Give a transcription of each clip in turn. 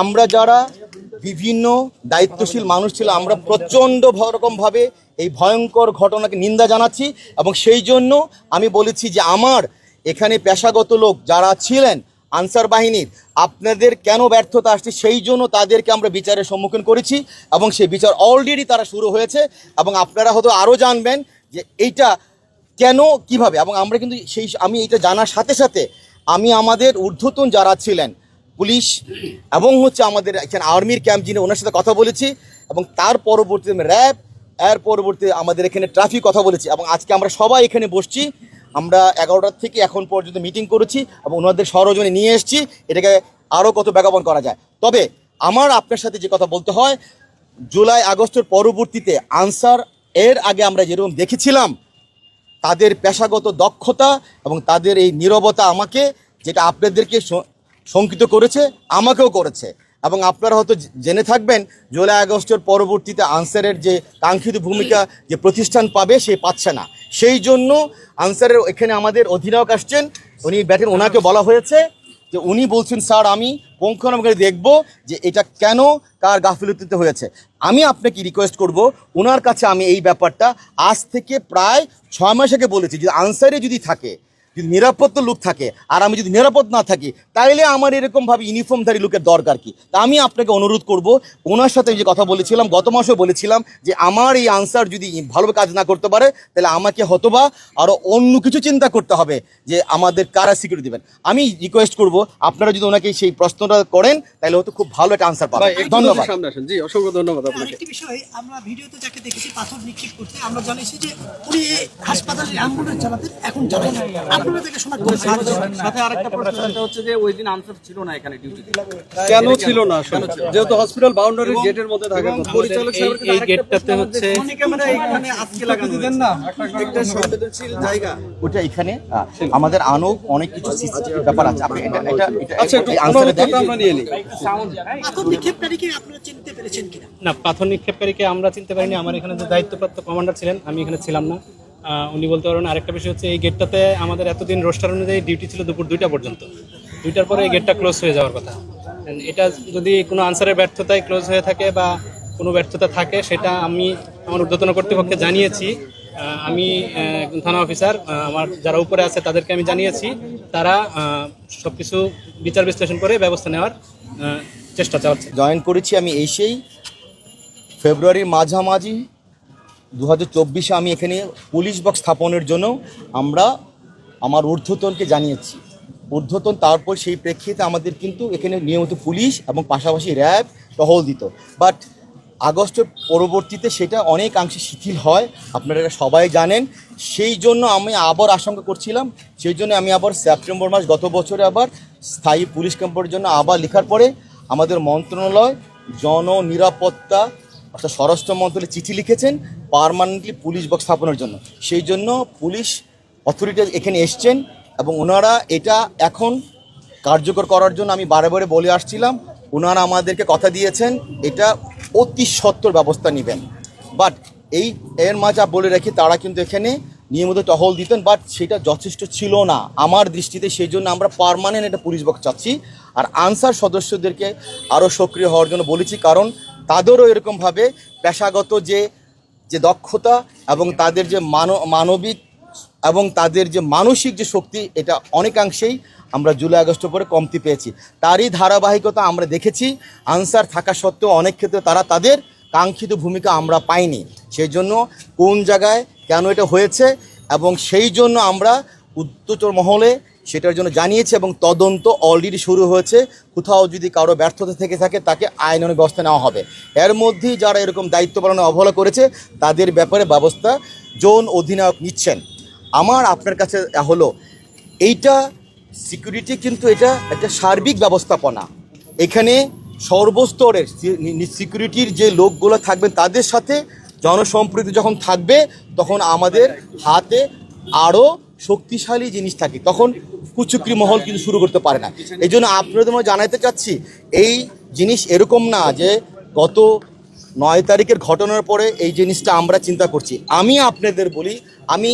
আমরা যারা বিভিন্ন দায়িত্বশীল মানুষ ছিল, আমরা প্রচণ্ড রকমভাবে এই ভয়ঙ্কর ঘটনাকে নিন্দা জানাচ্ছি এবং সেই জন্য আমি বলেছি যে আমার এখানে পেশাগত লোক যারা ছিলেন আনসার বাহিনীর, আপনাদের কেন ব্যর্থতা আসছে সেই জন্য তাদেরকে আমরা বিচারের সম্মুখীন করেছি এবং সেই বিচার অলরেডি তারা শুরু হয়েছে এবং আপনারা হয়তো আরও জানবেন যে এইটা কেন, কীভাবে? এবং আমরা কিন্তু সেই, আমি এটা জানার সাথে সাথে আমি আমাদের ঊর্ধ্বতন যারা ছিলেন পুলিশ এবং হচ্ছে আমাদের এখানে আর্মির ক্যাম্প যিনি ওনার সাথে কথা বলেছি এবং তার পরবর্তীতে র্যাব, এর পরবর্তীতে আমাদের এখানে ট্রাফিক কথা বলেছি এবং আজকে আমরা সবাই এখানে বসছি। আমরা এগারোটার থেকে এখন পর্যন্ত মিটিং করেছি এবং ওনাদের সরজনে নিয়ে এসেছি। এটাকে আরও কত ব্যাগবন করা যায়। তবে আমার আপনার সাথে যে কথা বলতে হয়, জুলাই, আগস্টের পরবর্তীতে আনসার এর আগে আমরা যেরকম দেখেছিলাম, তাদের পেশাগত দক্ষতা এবং তাদের এই নীরবতা আমাকে, যেটা আপনাদেরকে শঙ্কিত করেছে, আমাকেও করেছে। এবং আপনারা হয়তো জেনে থাকবেন, জুলাই আগস্টের পরবর্তীতে আনসারের যে কাঙ্ক্ষিত ভূমিকা, যে প্রতিষ্ঠান পাবে, সে পাচ্ছে না। সেই জন্য আনসারের এখানে আমাদের অধিনায়ক আসছেন, উনি ব্যাটেন ওনাকে বলা হয়েছে যে উনি বলছেন, স্যার, আমি পুঙ্খানুপুঙ্খ দেখব যে এটা কেন কার গাফিলতিতে হয়েছে। আমি আপনাকে রিকোয়েস্ট করব ওনার কাছে আমি এই ব্যাপারটা আজ থেকে প্রায় ছয় মাস আগে বলেছি, যে আনসারে যদি থাকে যদি নিরাপত্তা লোক থাকে আর আমি যদি নিরাপদ না থাকি তাইলে আমার এরকমভাবে ইউনিফর্মধারী লোকের দরকার কি? তা আমি আপনাকে অনুরোধ করব ওনার সাথে যে কথা বলেছিলাম গত মাসেও বলেছিলাম যে আমার এই আনসার যদি ভালোভাবে কাজ না করতে পারে তাহলে আমাকে হতবা আরও অন্য কিছু চিন্তা করতে হবে যে আমাদের কারা সিকিউরিটি দেবেন। আমি রিকোয়েস্ট করব আপনারা যদি ওনাকে সেই প্রশ্নটা করেন তাহলে হয়তো খুব ভালো একটা আনসার পাবেন। ধন্যবাদ। জি অসংখ্য ধন্যবাদ আপনাকে। আরেকটি বিষয় আমরা ভিডিওতে যাকে দেখেছি পাথর নিক্ষেপ করতে আমরা জানিয়েছি যে উনি এই হাসপাতালে অ্যাম্বুলেন্স চালাতেন এখন আপনারা থেকে শোনা করেছেন সাথে আরেকটা প্রশ্ন সেটা হচ্ছে যে ওই দিন আনসার ছিল না এখানে ডিউটিতে কেন ছিল না যেহেতু হসপিটাল বাউন্ডারি গেটের মধ্যে থাকে পরিচালক এই গেটটাতে হচ্ছে এখানে আজকে লাগানো দেন না। একটা সংবেদনশীল জায়গা। ওটা এখানে আমাদের আনো অনেক কিছু সিসিটিভি ব্যাপার আছে। আপনি এটা এটা এটা আচ্ছা একটু। আমরা নিয়ে নিই। পাথর নিক্ষেপকারীকে আপনারা চিনতে পেরেছেন কিনা? না পাথর নিক্ষেপকারীকে আমরা চিনতে পারিনি। আমার এখানে যে দায়িত্বপ্রাপ্ত কমান্ডার ছিলেন আমি এখানে ছিলাম না। উনি বলতে পারবেন আরেকটা বিষয় হচ্ছে, এই গেটটাতে আমাদের এতদিন রোস্টার অনুযায়ী ডিউটি ছিল দুপুর দুইটা পর্যন্ত। দুইটার পরে এই গেটটা ক্লোজ হয়ে যাওয়ার কথা। এটা যদি কোনো আনসারের ব্যর্থতায় ক্লোজ হয়ে থাকে বা কোনো ব্যর্থতা থাকে, সেটা আমি আমার ঊর্ধ্বতন কর্তৃপক্ষকে জানিয়েছি। আমি থানা অফিসার আমার যারা উপরে আছে তাদেরকে আমি জানিয়েছি। তারা সব কিছু বিচার বিশ্লেষণ করে ব্যবস্থা নেওয়ার চেষ্টা চালাচ্ছে। জয়েন করেছি আমি এসেই। ফেব্রুয়ারির মাঝামাঝি দু হাজার আমি এখানে পুলিশ বক্স স্থাপনের জন্য আমরা আমার ঊর্ধ্বতনকে জানিয়েছি। ঊর্ধ্বতন তারপর সেই প্রেক্ষিতে আমাদের কিন্তু এখানে নিয়মিত পুলিশ এবং পাশাপাশি র্যাব টহল দিত। বাট আগস্টের পরবর্তীতে সেটা অনেকাংশে শিথিল হয়, আপনারা সবাই জানেন। সেই জন্য আমি আবার আশঙ্কা করছিলাম, সেই জন্য আমি আবার সেপ্টেম্বর মাস গত বছরে আবার স্থায়ী পুলিশ ক্যাম্পের জন্য আবার লেখার পরে আমাদের মন্ত্রণালয় জননিরাপত্তা অর্থাৎ স্বরাষ্ট্র মন্ত্রণালয়ে চিঠি লিখেছেন পারমানেন্টলি পুলিশ বক্স স্থাপনের জন্য। সেই জন্য পুলিশ অথরিটি এখানে এসছেন এবং ওনারা এটা এখন কার্যকর করার জন্য আমি বারে বারে বলে আসছিলাম, ওনারা আমাদেরকে কথা দিয়েছেন, এটা অতি সত্তর ব্যবস্থা নেবেন। বাট এই, এর মাঝে বলে রাখি, তারা কিন্তু এখানে নিয়মিত টহল দিতেন বাট সেটা যথেষ্ট ছিল না। আমার দৃষ্টিতে সেই জন্য আমরা পারমানেন্ট একটা পুলিশ বক্স চাচ্ছি। আর আনসার সদস্যদেরকে আরও সক্রিয় হওয়ার জন্য বলেছি, কারণ তাদেরও এরকমভাবে পেশাগত যে যে দক্ষতা এবং তাদের যে মানব মানবিক এবং তাদের যে মানসিক যে শক্তি, এটা অনেকাংশেই আমরা জুলাই আগস্ট পরে কমতি পেয়েছি। তারই ধারাবাহিকতা আমরা দেখেছি। আনসার থাকা সত্ত্বেও অনেক ক্ষেত্রে তারা তাদের কাঙ্ক্ষিত ভূমিকা আমরা পাইনি। সেই জন্য কোন জায়গায় কেন এটা হয়েছে এবং সেই জন্য আমরা উচ্চতর মহলে সেটার জন্য জানিয়েছে এবং তদন্ত অলরেডি শুরু হয়েছে। কোথাও যদি কারও ব্যর্থতা থেকে থাকে, তাকে আইনানুগ ব্যবস্থা নেওয়া হবে। এর মধ্যেই যারা এরকম দায়িত্ব পালনে অবহেলা করেছে, তাদের ব্যাপারে ব্যবস্থা জোন অধিনায়ক নিচ্ছেন। আমার আপনার কাছে হলো, এইটা সিকিউরিটি কিন্তু এটা একটা সার্বিক ব্যবস্থাপনা। এখানে সর্বস্তরের সিকিউরিটির যে লোকগুলো থাকবেন, তাদের সাথে জনসম্প্রীতি যখন থাকবে, তখন আমাদের হাতে আরও শক্তিশালী জিনিস থাকে, তখন কুচুকরি মহল কিন্তু শুরু করতে পারে না। এই জন্য আপনাদের মধ্যে জানাতে চাচ্ছি, এই জিনিস এরকম না যে গত নয় তারিখের ঘটনার পরে এই জিনিসটা আমরা চিন্তা করছি। আমি আপনাদের বলি, আমি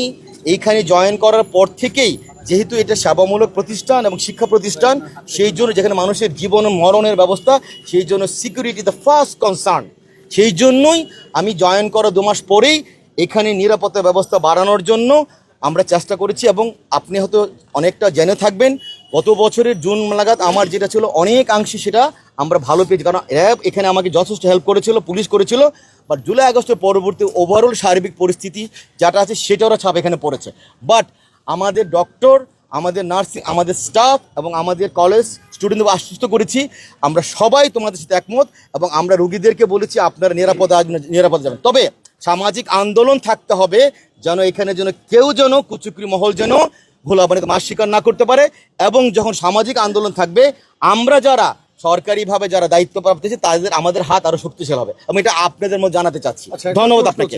এইখানে জয়েন করার পর থেকেই যেহেতু এটা সেবামূলক প্রতিষ্ঠান এবং শিক্ষা প্রতিষ্ঠান, সেই জন্য যেখানে মানুষের জীবন মরণের ব্যবস্থা, সেই জন্য সিকিউরিটি দ্য ফার্স্ট কনসার্ন সেই জন্যই আমি জয়েন করা দু মাস পরেই এখানে নিরাপত্তা ব্যবস্থা বাড়ানোর জন্য আমরা চেষ্টা করেছি এবং আপনি হয়তো অনেকটা জেনে থাকবেন, গত বছরের জুন নাগাদ আমার যেটা ছিল অনেক অংশে সেটা আমরা ভালো পেয়েছি। কারণ র্যাব এখানে আমাকে যথেষ্ট হেল্প করেছিল, পুলিশ করেছিল বাট জুলাই আগস্টের পরবর্তী ওভারঅল সার্বিক পরিস্থিতি যেটা আছে সেটারও ছাপ এখানে পড়েছে। বাট আমাদের ডক্টর আমাদের নার্সিং, আমাদের স্টাফ এবং আমাদের কলেজ স্টুডেন্টদের আশ্বস্ত করেছি। আমরা সবাই তোমাদের সাথে একমত এবং আমরা রুগীদেরকে বলেছি আপনারা নিরাপদ নিরাপদ যাবেন। তবে সামাজিক আন্দোলন থাকতে হবে যেন এখানে যেন কেউ যেন কুচুকরি মহল যেন ভোলাবানিকে মাস স্বীকার না করতে পারে। এবং যখন সামাজিক আন্দোলন থাকবে আমরা যারা সরকারিভাবে যারা দায়িত্ব প্রাপ্ত তাদের আমাদের হাত আরও শক্তিশালী হবে। আমি এটা আপনাদের মধ্যে জানাতে চাচ্ছি। আচ্ছা, ধন্যবাদ আপনাকে।